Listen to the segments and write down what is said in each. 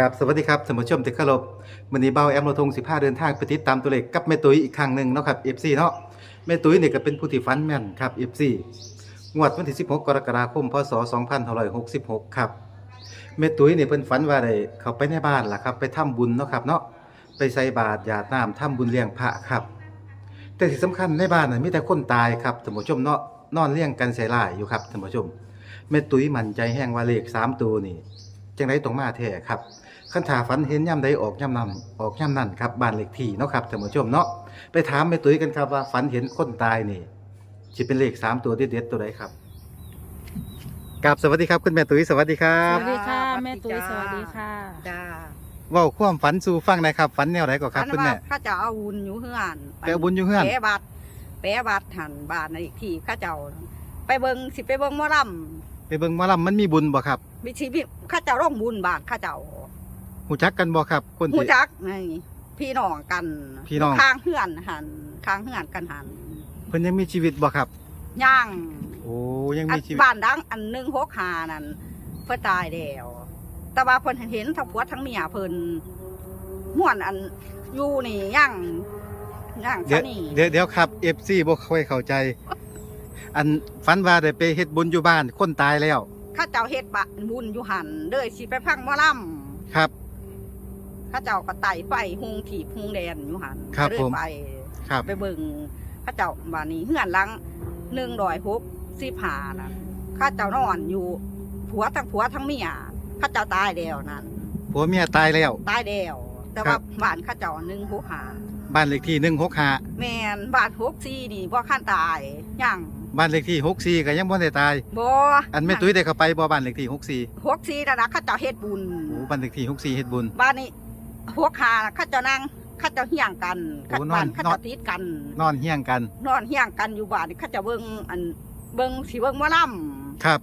กับสวัสดีครับท่านผู้ชมที่เคารพวันนี้เบาแอมโรทง15 เดินทางไปติดตามตัวเลขกับแม่ตุ้ยอีกครั้งหนึ่งเนาะครับ FC เนาะแม่ตุ้ยเนี่ยก็เป็นผู้ที่ฟันแม่นครับ FC งวดวันที่ 16 กรกฎาคมพศ2566 ครับแม่ตุ้ยเนี่ยเพิ่นฝันว่าได้เขาไปในบ้านล่ะครับ ไปทำบุญเนาะครับเนาะไปใส่บาตรหยาดน้ำทำบุญเลี้ยงพระครับ แต่ที่สำคัญในบ้านน่ะมีแต่คนตายครับท่านผู้ชมเนาะนอนเลี้ยงกันใส่ลายอยู่ครับท่านผู้ชมแม่ตุ้ยมั่นใจแห้งว่าเลขสามตัวนี่จังไดตรงมาแท้ครับ คันถาฝันเห็นย่ำใดออกย่ำนั้นออกย่ำนั้นครับบ้านเลขที่เนาะครับท่านผู้ชมเนาะไปถามแม่ตุ้ยกันครับว่าฝันเห็นคนตายนี่สิเป็นเลขสามตัวเด็ดๆตัวใดครับกับสวัสดีครับคุณแม่ตุ้ยสวัสดีครัสบวัสดีค่ะสวัสดีแม่ตุ้ยจ้าสวัสดีค่ะ จ้าเว้าความฝันสู่ฟังหนะครับฝันแนวไหนก็ครับอันคุณแม่ว่าข้าเจ้าเอาวุญอยู่เฮือนไปเอาบุญอยู่เฮือนแปะบัตรแปะบัตรหันบาทในอีกทีข้าเจ้า ไปเบิงสิไปเบิงหมอลไปเบิ่งหมอลำมันมีบุญบ่ครับำวิชีพิข้าเจ้าร่องบุญบาทข้าเจ้า หูจักกันบ่ครับคนหูที่ จักไงพี่น้องกันพี่น้อง ข้างเฮือนหันข้างเฮือนกันหันเพิ่นยังมีชีวิตบ่ครับ ย่างโอ้ยังอัมีนชีวิตบ้านดังอันหนึ่งหกหานั่นเพื่อตายแล้วแต่ว่าเพิ่นเห็นทั้งผัวทั้งเมียเพิ่นม่วนอันอยู่นี่ย่างย่างเดี๋ยวซะนี่เดี๋ยวเดี๋ยวครับ FC บ่ค่อยเข้าใจ อันฝันว่าได้ไปเฮ็ดบุญอยู่บ้านคนตายแล้ว ข้าเจ้าเฮ็ดบะบุญอยู่หันเด้อสิไปพังหมอลครับำข้าเจ้าก็ไต่ไฟหุงถีบหุงแดนอยู่หันครับก็เลยผม ไป ครับ ไปเบิ่งข้าเจ้าบ้านนี้เฮือนหลังหนึ่งดอยหกสิบห้านั่นข้าเจ้านอนอยู่ผัวทั้งผัวทั้งเมียข้าเจ้าตายแล้วนั่นผัวเมียตายแล้ว ตายแล้วแต่ครัว่าบ บ้านข้าเจ้าหนึ่งหกห้าบ้านเลขที่165แมนบ้านหกสี่นี่บ่ขั้นตายยังบ้านเลขที่64ก็ยังบ่ได้ตาย บ่อันแม่ตุ้ยได้เข้าไปบ่บ้านเลขที่64หกสี่นะนะข้าเจ้าเฮ็ดบุญ โอ้บ้านเลขที่64เฮ็ดบุญ บ้านนี้ หัวขาน่ะข้าเจ้านั่งข้าเจ้าเฮี้ยงกันโอ้ข้านอนบ้านข้านอน เจ้าติดกัน นอนเฮี้ยงกัน นอนเฮี้ยงกันอยู่บ้านนี่ข้าเจ้าเบิ่งอันเบิ่งสิเบิ่งหมอลครับ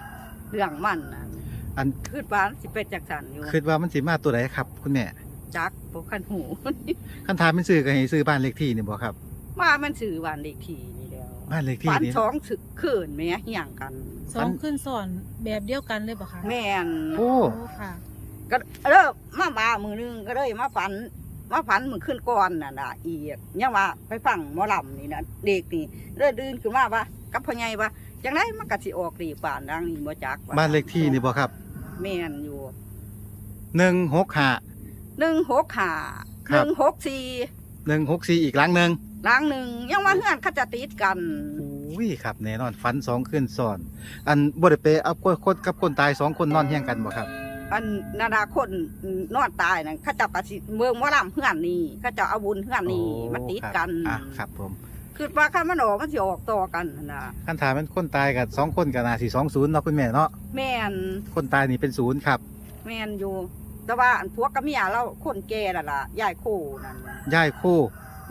ำเรื่องมันน่ะอันคือบ้านสิเป็นจักสันอยู่คิดว่ามันสิมาตัวใดครับ คุณแม่จักบ่คันหู คันถามเป็นซื้อก็ให้ซื้อบ้านเลขที่นี่บ่ครับว่ามันสื่อบ้านเลขที่นี่แล้วบ้านเลขที่บ้านนี่ สองสึกคืนแม่เฮี้ยงกัน สองขึ้นสอนแบบเดียวกันเลยปะคะแม่นโอ้ โอ้ค่ะ ก็เริ่มมามามือนึงก็เลยมาฝัน มาฝันมือขึ้นก่อนน่ะนะอีกยังว่าไปฟังหมอลำนี่นะเด็กนี่เรื่อดื่นขึ้นมาว่ากับพ่อใหญ่ว่าจังไดมันก็สิออกดีป่านดังนี่บ่จักว่บ้านเลขที่นี่บ่ครับแม่นอยู่165หนึ่งหกห้าคหรับนึ่งหกสี่164อีกหลังหนึงหลังหนึ่งยังว่าเฮือนเขาจะติดกันอุ้ยครับแน่นอนฝันสองคืนซ้อน อันบ่ได้ไปเอาคนคนกับคนตายสองคนนอนเฮียงกันบ่ครับ อันนาดาคนนอนตายนั่นเขาเจะกระสิเมืองหมอลำเฮือนนี่เขาเจะเอาบุญเฮือนนี่โอ้มันติดกันครับอะครับผมคือว่าคันมันออกมันสิออกต่อกันนั่นนะคันถามเป็นคนตายกับสองคนกับนาสี่สองศูนย์เนาะคุณแม่เนาะแม่นคนตายนี่เป็นศูนย์ครับแม่นอยู่ แต่ว่าอันพวกกับเมียเราคนแก่นั่นล่ะยายโคนั่นย่ายคู่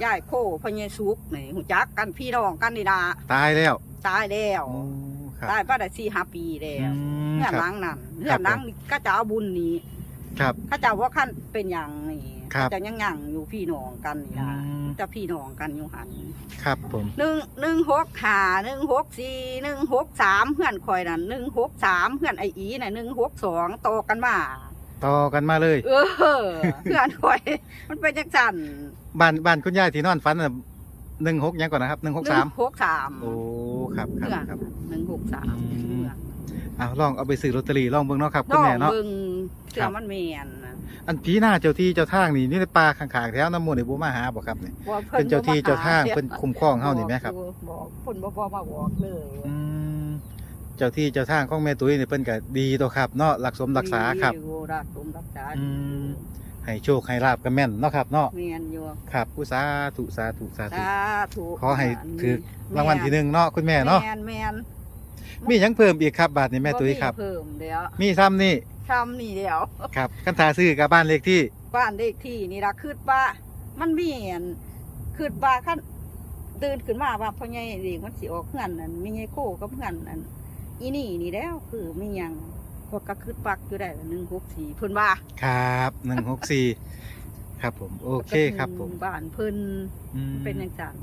ยายโคพญสุกนี่หูจักกันพี่น้องกันนี่นะตายแล้วตายแล้ว โอ้ ครับ ตายมาได้สี่ห้าปีแล้อืวมเงื่อนคหรัลับ งนั่นคเงื่รัอบนหลังนี่ก็จะเอาบุญนี้ครับเขาเจะว่าขั้นเป็นอย่างนี่ครับเขาเจะยังยังอยู่พี่น้องกันนี่อืนะมจะพี่น้องกันอยู่หันครับผมหนึ่งหนึ่งหกห้าหนึ่งหกสี่หนึ่งหกสามเพื่อนคอยนั่นหนึ่งหกสามเพื่อนไออีน่ะหนึ่งหกสองโตอกันมาต่อกันมาเลยเออ เพื่อนคอย มันเป็นจังสัน บ้านบ้านคุณยายที่นอนฝันน่ะ หนึ่งหกยังก่อนนะครับหนึ่งหกสามหกสามโอ้ครับคเพื่อรับนครับหนึ่งหกสามอืมเพื่อนเอาลองเอาไปซื้อลอตเตอรี่ลองเบิ่งเนาะครับน้คุณองแม่เนาะเบิ่งเชื่ครัอบมันเมียนนะอันผีหน้าเจ้าที่เจ้าทางนี่นี่ในป่าข้างๆแถวน้ำมูลนี่บ่มาหาบ่ครับนี่ว่าเป็นเจ้าที่บ่มเจ้าทางหเป็นคุ้มครองเฮานี่ไหมครับบอกคนบ่พอมาบอกเลยอืมเจ้าที่เจ้าทางของแม่ตุ้ยนี่เพิ่นก็ดีตัวครับเนาะรักสมรักษาครับอยู่รักสมรักษาอืม ให้โชคให้ลาบก็แม่นเนาะครับเนาะเมียนอยู่ครับอุสาธุสาธุสาธุสาธุขอให้ถือรางวัลที่หนึ่งเนาะคุณแม่เนาะแมนแมนมีหยังเพิ่มอีกครับบาทนี้แม่ตุ้ยครับเพิ่มเดี๋ยวมีซ้ำนี่ทำนี่เดี๋ยวครับคันทาซื้อกับบ้านเลขที่บ้านเลขที่นี่ละคืดว่ามันมีอันคืดว่าขั้นตื่นขึ้นมาว่าพ่อใหญ่เด็กมันสิออกเพื่อนนั่นมีไงโคกับเพื่อนนั่นอีนี่นี่แล้วคือไม่ยัง พวกก็คืดปักอยู่ได้หนึ่งหกสี่เพิ่นว่าครับหนึ่งหกสี่ครับผม โอเคครับผมบ้านเพิ่นอืมเป็นอย่างจัง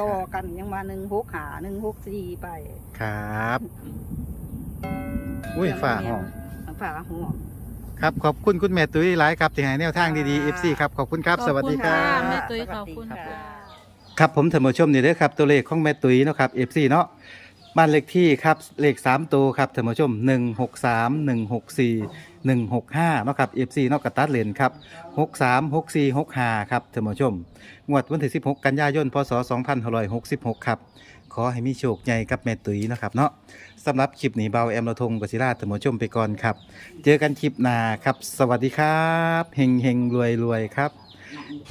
ต่อกันยังมาหนึ่งหกหาหนึ่งหกสี่ไป ครับอุ้ยฝ่าห้องฝาห้องครับ ขอบคุณคุณแม่ตุ้ยหลายครับที่ให้แนวทางดีๆ FC ครับ ขอบคุณครับ สวัสดีครัค่ะบแม่ตุ้ยขอบคุณสวัสดีค่ะค่ะครับผมท่านผู้ชมนี่เด้อครับ ตัวเลขของแม่ตุ้ยเนาะครับ FC เนาะ บ้านเลขที่ครับเลข3ตัวครับท่านผู้ชม 163 164 165เนาะครับ FC เนาะกระตัดเลนครับ 63 64 65ครับท่านผู้ชม งวดวันที่ 16 กันยายน พศ 2566 ครับ ขอให้มีโชคใหญ่กับแม่ตุ้ยนะครับเนาะสำหรับคลิปหนีเบาแอมระทงกศิราท่านผู้ชมไปก่อนครับ เจอกันคลิปหน้าครับ สวัสดีครับเฮงเฮงรวยรวยครับ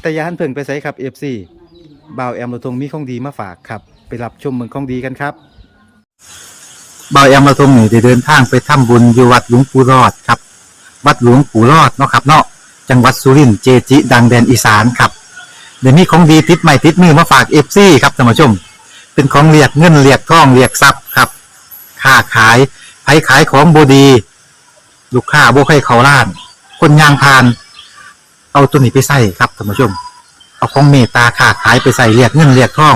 แต่ยาหันเพิ่งไปใส่ครับ FC บ่าวแอมราทงมีของดีมาฝากครับ ไปรับชมเมืองของดีกันครับ บ่าวแอมเราทงนี่ได้เดินทางไปทำบุญอยู่วัดหลวงปู่รอดครับ วัดหลวงปู่รอดเนาะครับเนาะจังหวัดสุรินทร์เจจิ ดังแดนอีสานครับเดี๋ยวนี้ของดีติดใหม่ติดมือมาฝาก FC ครับท่านผู้ชม เป็นของเรียกเงินเรียกทองเรียกทรัพย์ครับค้าขายไผขายของบดี ลูกค้าโบให้เขาล้าน คนยางพาน เอาตัวนี้ไปใส่ครับท่านผู้ชม เอาของเมตตาค้าขายไปใส่เรียกเงินเรียกทอง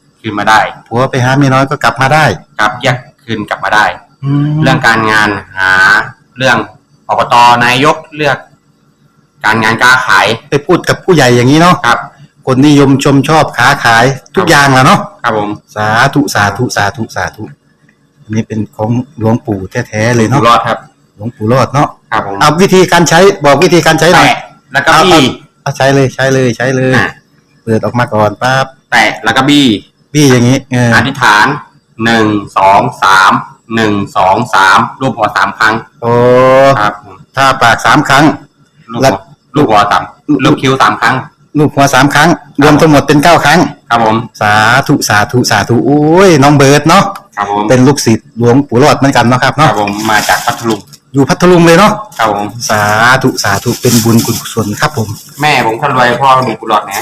คืนมาได้ ผัวไปหาเมียน้อยก็กลับมาได้กลับแยกคืนกลับมาได้แล้เรื่วองการงานหาเรื่องอบตนายกเลือก การงานการขายไปพูดกับผู้ใหญ่อย่างนี้เนาะครับ คนนิยมชมชอบค้าขายทุกอย่างแหล้วเนาะครับผมสาธุสาธุสาธุสาธุอันนี้เป็นของหลวงปู่แท้ๆเลยอยู่เนาะรอดครับ หลวงปู่รอดเนาะครับผมเอาวิธีการใช้บอกวิธีการใช้หน่อยแตะแล้วก็บี้เอาใช้เลยใช้เลยใช้เลยอะเปิดออกมาก่อนปั๊บแตะแล้วก็บี้ บี้อย่างนี้เอออธิษฐานหนึ่งสองสามหนึ่งสองสามรูปหัวสามครั้งโอ้ครับผมถ้าปากสามครั้ง ลูกแล้หัววลูกหัวสามลูกคิ้วสามครั้ง ลูกหัวสามครั้ง รวมทั้งหมดเป็นเก้าครั้ง ครับผม สาธุสาธุสาธุโอ้ยน้องเบิร์ดเนาะครับผมเป็นลูกศิษย์หลวงปู่รอดเหมือนกันเนาะครับครัเนาะบผมมาจากพัทลุงอยู่พัทลุงเลยเนาะครับผมสาธุสาธุเป็นบุญกุศลครับผม แม่ผมคนรวยพ่อมีกุหลาบนะ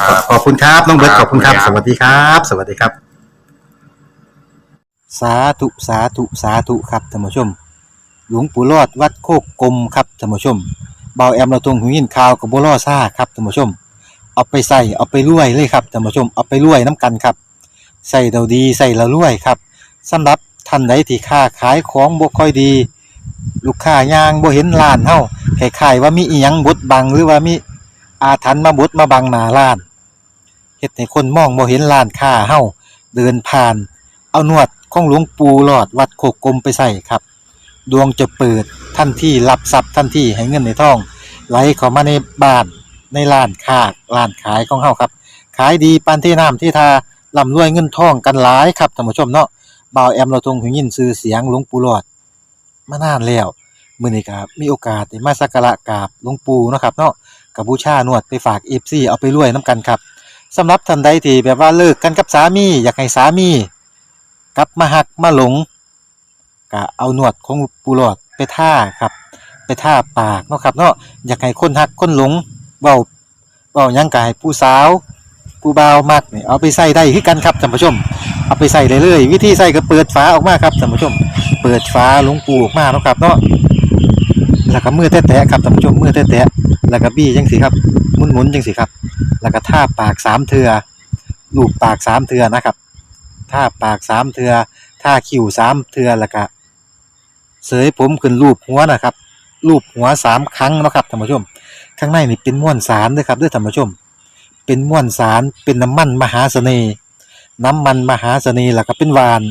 ครับ ขอบคุณครับน้องเบิร์ตคขรับอบคุณครับขอบสคุณครับวัสดีครับ สวัสดีครับ สาธุสาธุสาธุครับท่านผู้ชม หลวงปู่รอดวัดโคกกลมครับท่านผู้ชมเบาแอมเราตรงหูยินข่าวกับบัวล่อซ่าครับท่านผู้ชม เอาไปใส่เอาไปรวยเลยครับท่านผู้ชมเอาไปรวยน้ำกันครับใส่เราดีใส่เรารวยครับสำหรับท่านใดที่ค้าขายของบ่ค่อยดี ลูกค้ายางบ่เห็นร้านเฮาคล้ายๆว่ามีอีหยังบดบังหรือว่ามีอาถรรพ์มาบดมาบังหน้าร้าน เฮ็ดให้คนมองบ่เห็นร้านค้าเฮาเดินผ่าน เอานวดของหลวงปู่หลอดวัดโคกกลมไปใส่ครับ ดวงจะเปิดทันที่รับทรัพย์ทันที่ให้เงินในทอง ไหลเข้ามาในบ้านในร้านค้าร้านขายของเฮาครับ ขายดีปานที่น้ำที่ทาร่ำรวยเงินทองกันหลายครับท่านผู้ชมเนาะบ่าวแอมเราทรงหูยินชื่อเสียงหลวงปู่หลอดมานานแล้วมื้อนี้ก็มีโอกาสได้มาสักการะกราบหลวงปู่เนาะครับเนาะกับบูชานวดไปฝาก FC เอาไปรวยนํกันครับ สำหรับท่านใดที่แบบว่าเลิกกันกับสามี อยากให้สามีกลับมาหักมาหลงก็เอาหนวดของปูหลอดไปท่าครับไปท่าปากเนาะครับเนาะอยากให้คนหักคนหลงเบาเบายังกายผู้สาวผู้บ่าวมักเนี่ยเอาไปใส่ได้คือกันครับท่านผู้ชม เอาไปใส่เลยเลยวิธีใส่ก็เปิดฝาออกมาครับท่านผู้ชม เปิดฝาหลวงปูออกมาเนาะครับเนาะ แล้วก็มือแตะๆครับท่านผู้ชมมือแตะๆแล้วก็บี้จังสิครับหมุนๆจังสิครับ แล้วก็ท่าปากสามเทือลูบปากสามเทือนะครับท่าปากสามเทือท่าคิ้วสามเทือแล้วก็เสยผมขึ้นรูปหัวนะครับรูปหัวสามครั้งนะครับท่านผู้ชม ข้างในนี่เป็นม้วนสารด้วยครับด้วยท่านผู้ชม เป็นม้วนสารเป็นน้ำมันมหาเสน่ห์น้ำมันมหาเสน่ห์แล้วก็เป็นหวาน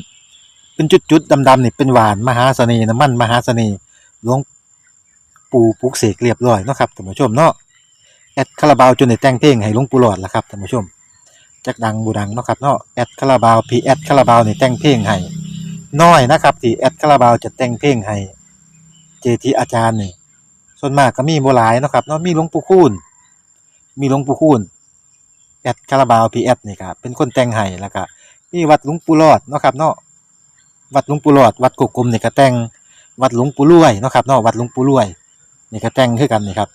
เป็นจุดๆดำๆนี่เป็นหวานมหาเสน่ห์น้ำมันมหาเสน่ห์หลวง ปูปลุกเสกเรียบร้อยเนาะครับท่านผู้ชมเนาะแอดคาราบาวจนได้แต่งเพลงให้หลวงปู่หลอดล่ะครับท่านผู้ชมจักดังบูดังเนาะครับเนาะแอดคาราบาวพีแอดคาราบาวนี่แต่งเพลงให้น้อยนะครับที่แอดคาราบาวจะแต่งเพลงให้เจทีอาจารย์นี่ส่วนมากก็มีบ่หลายเนาะครับเนาะมีหลวงปู่คูณมีหลวงปู่คูณแอดคาราบาวพีแอดนี่ครับเป็นคนแต่งให้แล้วก็มีวัดหลวงปู่หลอดเนาะครับเนาะวัดหลวงปู่หลอด วัดกกกลมนี่ก็แต่งวัดหลวงปู่รวยเนาะครับเนาะวัดหลวงปู่รวย นี่ก็แต่งคือกันนี่ครับ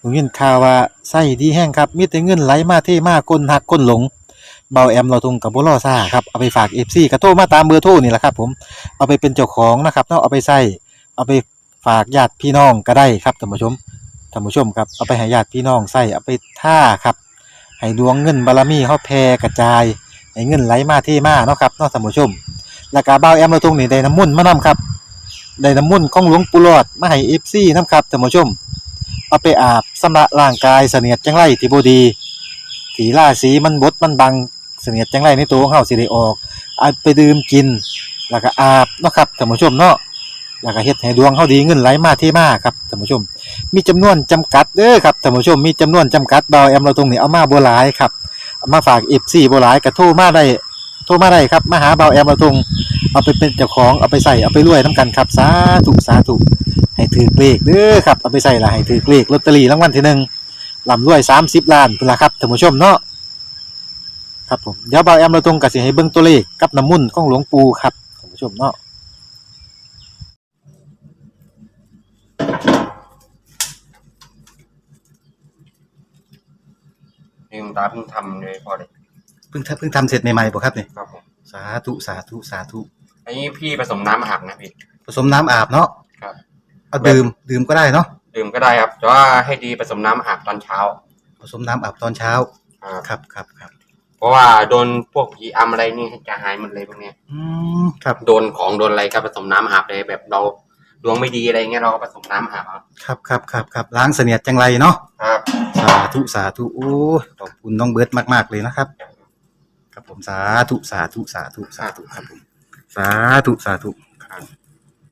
ผมยินข่าวว่าไส้ดีแห้งครับ มีแต่เงินไหลมาเทมาก้นหักก้นหลงเบาแอมเราทุงกับบุรอซ่าครับเอาไปฝากเอฟซีกระโทรมาตามเบอร์โทรนี่แหละครับ ผมเอาไปเป็นเจ้าของนะครับเนาะเอาไปใส่เอาไปฝากญาติพี่น้องก็ได้ครับท่านผู้ชมท่านผู้ชมครับเอาไปให้ญาติพี่น้องใส่เอาไปท่าครับให้ดวงเงินบารมีเฮาแผ่กระจายให้เงินไหลมาเทมาเนาะครับเนาะท่านผู้ชมแล้วก็เบาแอมเราทุงนี่ได้น้ำมุ่นมานํครับ ได้น้ำมุ่นของหลวงปู่หลอดมาให้ FC นำครับท่านผู้ชม เอาไปอาบสำระร่างกายเสนียดจังไรที่บดีที่าศีมันบดมันบังเสนียดจังไรในตัวของเฮาสิได้ออกเอาไปดื่มกิน แล้วก็อาบเนาะครับท่านผู้ชมเนาะแล้วก็เฮ็ดให้ดวงเฮาดีเงินไหลมาเทมาครับท่านผู้ชม มีจำนวนจำกัดเด้อครับท่านผู้ชมมีจำนวนจำกัดเบาแอมเราตรงนี้เอามาบ่หลายครับมาฝาก FC บ่หลายก็โทรมาได้ โทรมาได้ครับมาหาเบาแอมเราตรงเอาไปเป็นเจ้าของเอาไปใส่เอาไปรวยนํกันครับสาธุสาธุให้ถือเลขเด้อครับเอาไปใส่ละให้ถือเลขลอตเตอรี่รางวัลที่หนึ่งลำรวย30ล้านพุ่นละครับท่านผู้ชมเนาะครับผมเดี๋ยวเบาแอมเราตรงกับสิให้เบิ่งตัวเลขกับน้ำมุ่นของหลวงปู่ครับท่านผู้ชมเนาะลืมตาเพิ่งทำเลยพอเลย พิ่งทำเพิ่งทำเสร็จใหม่ๆบ่ครับนี่ครับผมสาธุสาธุสาธุอันนี้พี่ผสมน้ำอาบนะพี่ ผสมน้ำอาบเนาะครับ เอาดื่มดื่มก็ได้เนาะดื่มก็ได้ครับ แต่ว่าให้ดีผสมน้ำอาบตอนเช้า ผสมน้ำอาบตอนเช้า ครับครับครับครับ เพราะว่าโดนพวกผีอำอะไรนี่จะหายหมดเลยพวกเนี้ยอืมครับโดนของโดนอะไรก็ผสมน้ำอาบเลยแบบเราดวงไม่ดีอะไรเงี้ยเราก็ผสมน้ำอาบเอาครับครับครับครับล้างเสนียดจังไรเนาะครับ สาธุสาธุโอ้ยขอบคุณน้องเบิร์ตมากๆเลยนะครับครับ ผมสาธุสาธุสาธุสาธุครับผมสาธุสาธุครับ